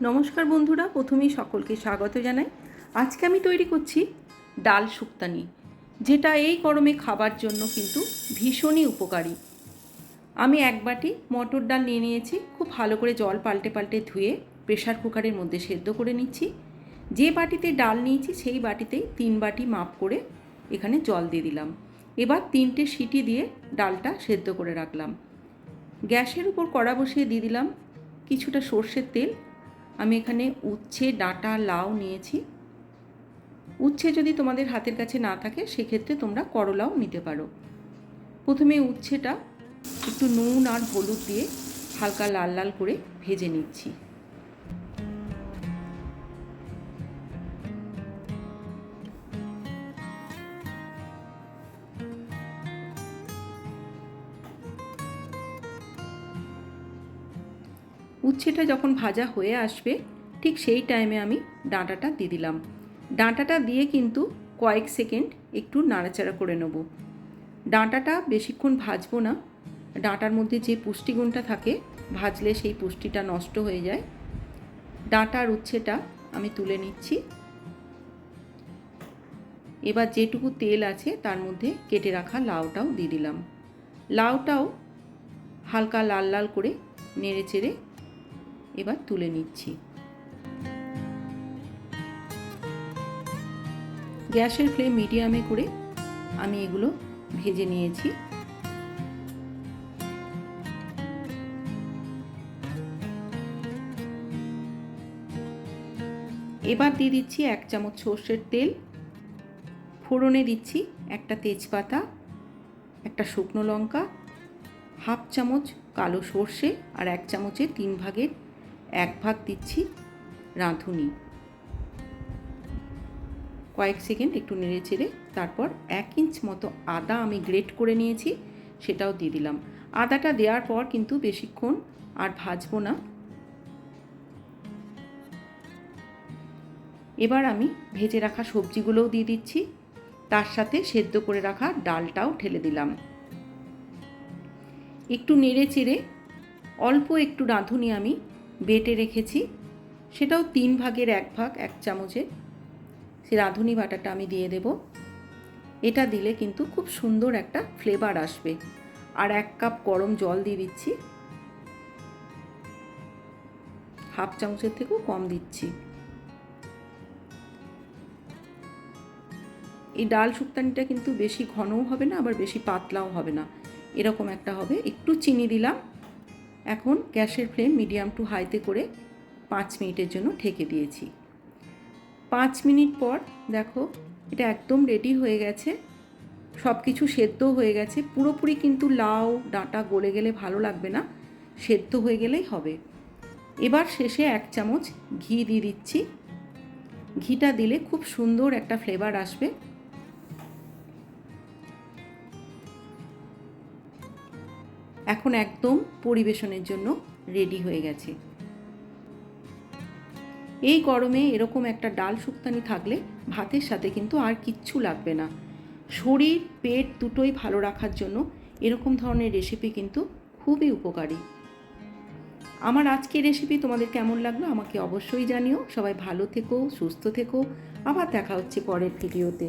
নমস্কার বন্ধুরা, প্রথমেই সকলকে স্বাগত জানাই। আজকে আমি তৈরি করছি ডাল শুক্তানি, যেটা এই গরমে খাবার জন্য কিন্তু ভীষণই উপকারী। আমি এক বাটি মটর ডাল নিয়ে নিয়েছি, খুব ভালো করে জল পাল্টে পাল্টে ধুয়ে প্রেশার কুকারের মধ্যে সেদ্ধ করে নিচ্ছি। যে বাটিতে ডাল নিয়েছি, সেই বাটিতেই তিন বাটি মাপ করে এখানে জল দিয়ে দিলাম। এবার তিনটে সিটি দিয়ে ডালটা সেদ্ধ করে রাখলাম। গ্যাসের উপর কড়া বসিয়ে দিয়ে দিলাম কিছুটা সর্ষের তেল আমি এখানে উচ্ছে, ডাঁটা, লাউ নিয়েছি। উচ্ছে যদি তোমাদের হাতের কাছে না থাকে, সেক্ষেত্রে তোমরা করলাও নিতে পারো। প্রথমে উচ্ছেটা একটু নুন আর হলুদ দিয়ে হালকা লাল লাল করে ভেজে নিচ্ছি। উচ্ছেটা যখন ভাজা হয়ে আসবে, ঠিক সেই টাইমে আমি ডাঁটাটা দিয়ে দিলাম। ডাঁটাটা দিয়ে কিন্তু কয়েক সেকেন্ড একটু নাড়াচাড়া করে নেব। ডাঁটাটা বেশিক্ষণ ভাজবো না। ডাঁটার মধ্যে যে পুষ্টিগুণটা থাকে, ভাজলে সেই পুষ্টিটা নষ্ট হয়ে যায়। ডাঁটার উচ্ছেটা আমি তুলে নিচ্ছি। এবার যেটুকু তেল আছে, তার মধ্যে কেটে রাখা লাউটাও দিয়ে দিলাম। লাউটাও হালকা লাল লাল করে নেড়ে চেড়ে এবার তুলে নিচ্ছি। গ্যাসের ফ্লেম মিডিয়ামে করে আমি এগুলো ভেজে নিয়েছি। এবার দিয়ে দিচ্ছি এক চামচ সর্ষের তেল। ফোড়নে দিচ্ছি একটা তেজপাতা, একটা শুকনো লঙ্কা, হাফ চামচ কালো সর্ষে আর এক চামচে তিন ভাগের এক ভাগ দিচ্ছি রাঁধুনি। কয়েক সেকেন্ড একটু নেড়ে চেড়ে তারপর এক ইঞ্চ মতো আদা আমি গ্রেট করে নিয়েছি, সেটাও দিয়ে দিলাম। আদাটা দেওয়ার পর কিন্তু বেশিক্ষণ আর ভাজবো না। এবার আমি ভেজে রাখা সবজিগুলোও দিয়ে দিচ্ছি। তার সাথে সেদ্ধ করে রাখা ডালটাও ঢেলে দিলাম। একটু নেড়ে চেড়ে অল্প একটু রাঁধুনি আমি বেটে রেখেছি। সেটাও তিন ভাগের এক ভাগ, এক চামচে। সে রাঁধুনি বাটাটা আমি দিয়ে দেব। এটা দিলে কিন্তু খুব সুন্দর একটা ফ্লেভার আসবে। আর এক কাপ গরম জল দিয়ে দিচ্ছি। হাফ চামচের থেকেও কম দিচ্ছি। এই ডাল শুক্তানিটা কিন্তু বেশি ঘনও হবে না, আবার বেশি পাতলাও হবে না। এরকম একটা হবে। একটু চিনি দিলাম। এখন গ্যাসের ফ্লেম মিডিয়াম টু হাইতে করে পাঁচ মিনিটের জন্য ঢেকে দিয়েছি। পাঁচ মিনিট পর, দেখো, এটা একদম রেডি হয়ে গেছে। সব কিছু সেদ্ধ হয়ে গেছে। পুরোপুরি কিন্তু লাউ, ডাঁটা গলে গেলে ভালো লাগবে না। সেদ্ধ হয়ে গেলেই হবে। এবার শেষে এক চামচ ঘি দিয়ে দিচ্ছি। ঘিটা দিলে খুব সুন্দর একটা ফ্লেভার আসবে। এখন একদম পরিবেশনের জন্য রেডি হয়ে গেছে। এই গরমে এরকম একটা ডাল শুক্তানি থাকলে ভাতের সাথে কিন্তু আর কিচ্ছু লাগবে না। শরীর, পেট দুটোই ভালো রাখার জন্য এরকম ধরনের রেসিপি কিন্তু খুবই উপকারী। আমার আজকের রেসিপি তোমাদের কেমন লাগল আমাকে অবশ্যই জানিও। সবাই ভালো থেকো, সুস্থ থেকো। আবার দেখা হচ্ছে পরের ভিডিওতে